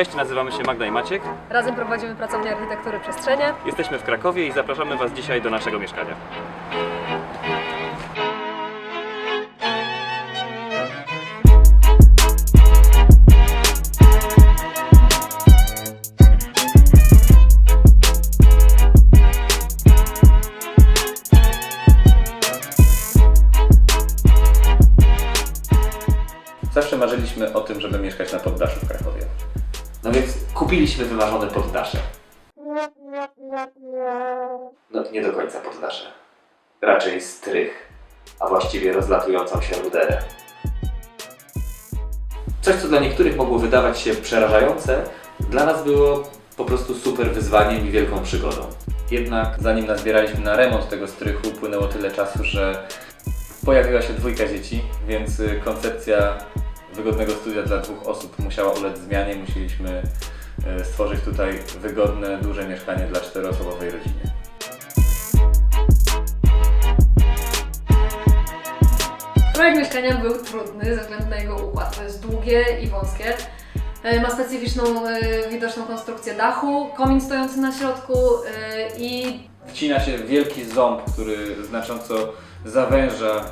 Cześć, nazywamy się Magda i Maciek. Razem prowadzimy pracownię architektury Przestrzenie. Jesteśmy w Krakowie i zapraszamy Was dzisiaj do naszego mieszkania. Zawsze marzyliśmy o tym, żeby mieszkać na poddaszu w Krakowie. No więc kupiliśmy wymarzone poddasze. No nie do końca poddasze. Raczej strych, a właściwie rozlatującą się ruderę. Coś, co dla niektórych mogło wydawać się przerażające, dla nas było po prostu super wyzwaniem i wielką przygodą. Jednak zanim nazbieraliśmy na remont tego strychu, upłynęło tyle czasu, że pojawiła się dwójka dzieci, więc y, koncepcja wygodnego studia dla dwóch osób musiała ulec zmianie. Musieliśmy y, stworzyć tutaj wygodne, duże mieszkanie dla czteroosobowej rodziny. Projekt mieszkania był trudny ze względu na jego układ. To jest długie i wąskie. E, Ma specyficzną, e, widoczną konstrukcję dachu, komin stojący na środku e, i Wcina się wielki ząb, który znacząco zawęża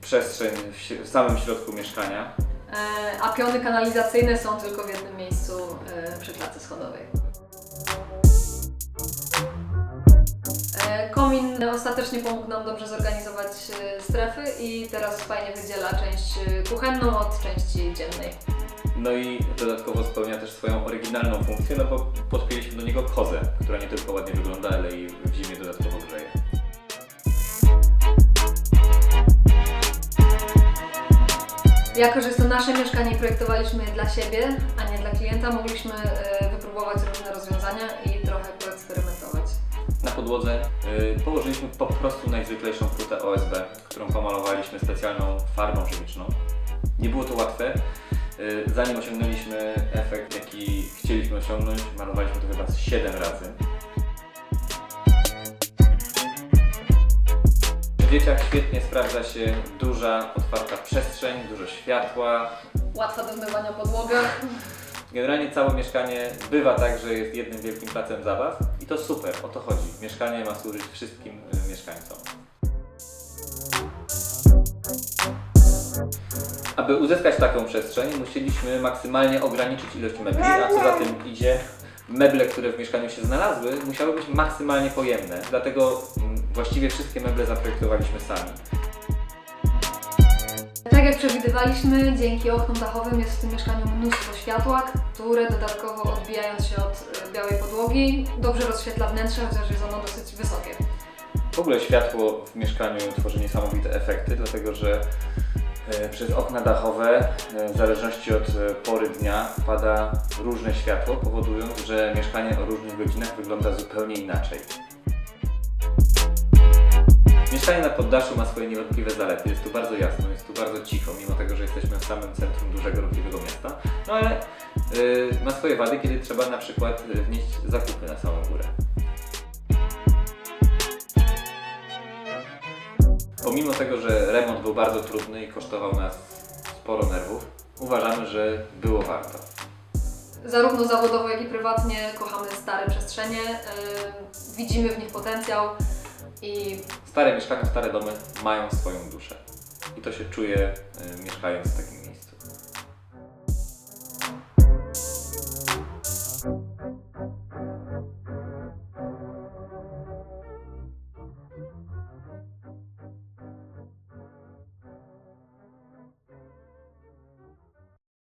przestrzeń w, w samym środku mieszkania. e, a piony kanalizacyjne są tylko w jednym miejscu e, przy klatce schodowej. E, Komin ostatecznie pomógł nam dobrze zorganizować e, strefy i teraz fajnie wydziela część e, kuchenną od części dziennej. No i dodatkowo spełnia też swoją oryginalną funkcję, no bo podpięliśmy do niego kozę, która nie tylko ładnie wygląda, ale i w zimie dodatkowo Jako, że jest to nasze mieszkanie projektowaliśmy je dla siebie, a nie dla klienta, mogliśmy e, wypróbować różne rozwiązania i trochę poeksperymentować. Na podłodze y, położyliśmy po prostu najzwyklejszą płytę OSB, którą pomalowaliśmy specjalną farbą chemiczną. Nie było to łatwe. Y, zanim osiągnęliśmy efekt, jaki chcieliśmy osiągnąć, malowaliśmy to chyba z 7 razy. Dzieciach świetnie sprawdza się duża, otwarta przestrzeń, dużo światła. Łatwa do zmywania podłoga. Generalnie całe mieszkanie bywa tak, że jest jednym wielkim placem zabaw i to super, o to chodzi. Mieszkanie ma służyć wszystkim y, mieszkańcom. Aby uzyskać taką przestrzeń, musieliśmy maksymalnie ograniczyć ilość mebli, a co za tym idzie, meble, które w mieszkaniu się znalazły, musiały być maksymalnie pojemne. Dlatego właściwie wszystkie meble zaprojektowaliśmy sami. Tak jak przewidywaliśmy, dzięki oknom dachowym jest w tym mieszkaniu mnóstwo światła, które dodatkowo odbijając się od e, białej podłogi, dobrze rozświetla wnętrze, chociaż jest ono dosyć wysokie. W ogóle światło w mieszkaniu tworzy niesamowite efekty, dlatego że e, przez okna dachowe, e, w zależności od pory dnia, pada różne światło, powodując, że mieszkanie o różnych godzinach wygląda zupełnie inaczej. Mieszkanie na poddaszu ma swoje niewątpliwe zalety. Jest tu bardzo jasno, jest tu bardzo cicho, mimo tego, że jesteśmy w samym centrum dużego, ruchliwego miasta. No ale y, ma swoje wady, kiedy trzeba na przykład y, wnieść zakupy na samą górę. Pomimo tego, że remont był bardzo trudny i kosztował nas sporo nerwów, uważamy, że było warto. Zarówno zawodowo, jak i prywatnie kochamy stare przestrzenie, e, widzimy w nich potencjał i Stare mieszkania, stare domy mają swoją duszę. I to się czuje y, mieszkając w takim